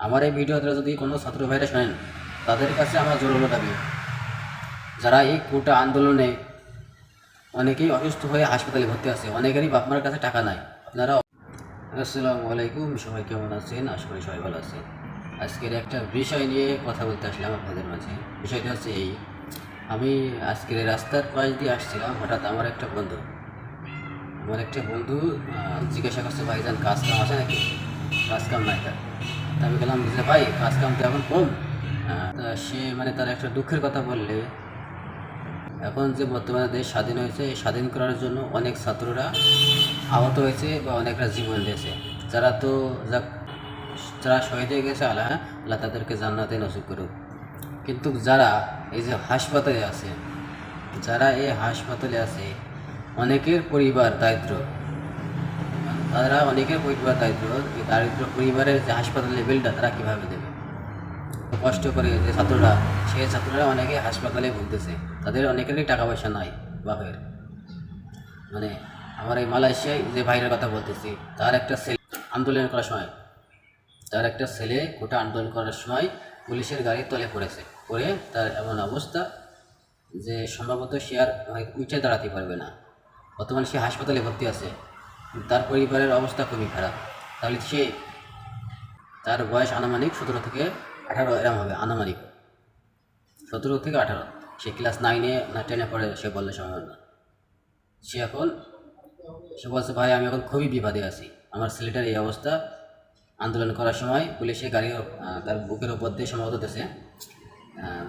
আমার এই ভিডিওটা যদি কোনো ছাত্র ভাইরা শোনেন, তাদের কাছে আমার জোরালো দাবি। যারা এই কোটা আন্দোলনে অনেকেই অসুস্থ হয়ে হাসপাতালে ভর্তি আছে, অনেকেরই বাপমার কাছে টাকা নাই। আপনারা আসসালামু আলাইকুম, সবাই কেমন আছেন? আশা করি সবাই ভালো আছেন। আজকের একটা বিষয় নিয়ে কথা বলতে আসলাম আপনাদের মাঝে। বিষয়টা হচ্ছে এই, আমি আজকের রাস্তার পাশ দিয়ে আসছিলাম, হঠাৎ আমার একটা বন্ধু আমার একটা বন্ধু জিজ্ঞাসা করছে, ভাইজান, কাজ কাম আছে নাকি? কাজ কাম নাই তার আমি গেলাম যে ভাই কাজ কাম তো এখন কম। আহ, তা সে মানে তার একটা দুঃখের কথা বললে এখন যে বর্তমানে দেশ স্বাধীন হয়েছে এই স্বাধীন করার জন্য অনেক ছাত্ররা আহত হয়েছে বা অনেকরা জীবন দিয়েছে। যারা তো যাক যারা শহীদ হয়ে গেছে আল্লাহ আল্লাহ তাদেরকে জান্নাতে নসিব করুক। কিন্তু যারা এই যে হাসপাতালে আছে যারা এই হাসপাতালে আছে অনেকের পরিবার দারিদ্র তারা অনেকে পরিবার দারিদ্র দারিদ্র পরিবারের যে হাসপাতালের বিলটা তারা কীভাবে দেবে? কষ্ট করে যে ছাত্ররা সেই ছাত্ররা অনেকে হাসপাতালে ভুগতেছে। তাদের অনেকেরই টাকা পয়সা নাই বাপের। মানে আমার এই মালয়েশিয়ায় যে ভাইয়ের কথা বলতেছি, তার একটা ছেলে আন্দোলন করার সময়, তার একটা ছেলে গোটা আন্দোলন করার সময় পুলিশের গাড়ির তলে পড়েছে। পড়ে তার এমন অবস্থা যে সম্ভবত সে আর উঠে দাঁড়াতে পারবে না। বর্তমানে সে হাসপাতালে ভর্তি আছে। তার পরিবারের অবস্থা খুবই খারাপ। তাহলে সে তার বয়স আনুমানিক সতেরো থেকে আঠারো, এরম হবে, আনুমানিক। সতেরো থেকে আঠারো। সে ক্লাস নাইনে না টেনে পড়ে, সে বললে সম্ভব না সে এখন, সে বলছে, ভাই, আমি এখন খুবই বিবাদে আছি। আমার ছেলেটার এই অবস্থা। আন্দোলন করার সময় পুলিশে গাড়ি তার বুকের ওপর দিয়ে সম্ভবত দিয়েছে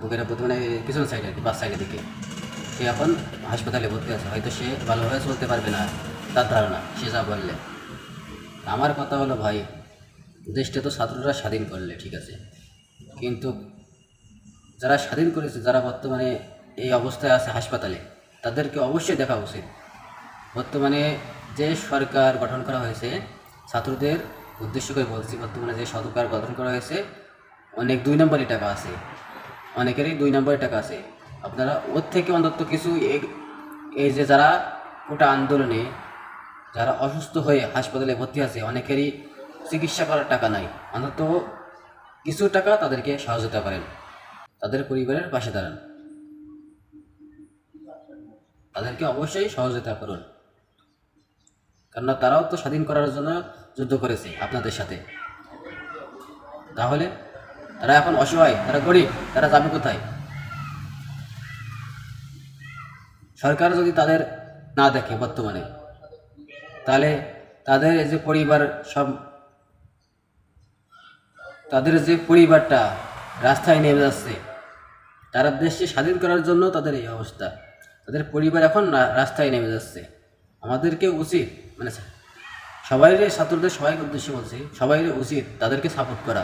বুকের ওপর মানে পিছন সাইডে বাস সাইডের দিকে। সে এখন হাসপাতালে ভর্তি আছে। হয়তো সে ভালোভাবে চলতে পারবে না। তার ধারণা সে যা বললে। আমার কথা হলো, ভাই, দেশটা তো ছাত্ররা স্বাধীন করলে, ঠিক আছে? কিন্তু যারা স্বাধীন করেছে, যারা বর্তমানে এই অবস্থায় আছে হাসপাতালে, তাদেরকে অবশ্যই দেখা উচিত। বর্তমানে যে সরকার গঠন করা হয়েছে, ছাত্রদের উদ্দেশ্য করে বলছি, বর্তমানে যে সরকার গঠন করা হয়েছে, অনেক দুই নম্বরই টাকা আছে। অনেকেরই দুই নম্বরের টাকা আছে। আপনারা ওর থেকে অন্তত কিছু এই যে যারা ওটা আন্দোলনে যারা অসুস্থ হয়ে হাসপাতালে ভর্তি আছে, অনেকেরই চিকিৎসা করার টাকা নাই। অন্তত কিছু টাকা তাদেরকে সহযোগিতা করেন। তাদের পরিবারের পাশে দাঁড়ান। তাদেরকে অবশ্যই সহযোগিতা করুন। কেননা তারাও তো স্বাধীন করার জন্য যুদ্ধ করেছে আপনাদের সাথে। তাহলে তারা এখন অসহায়, তারা গরিব, তারা যাবে কোথায়? সরকার যদি তাদের না দেখে বর্তমানে তাহলে তাদের যে পরিবার সব, তাদের যে পরিবারটা রাস্তায় নেমে যাচ্ছে, তারা দেশকে স্বাধীন করার জন্য তাদের এই অবস্থা। তাদের পরিবার এখন রাস্তায় নেমে যাচ্ছে। আমাদেরকে উচিত মানে সবাই ছাত্রদের সবাইকে উদ্দেশ্যে বলছি সবাই উচিত তাদেরকে সাপোর্ট করা।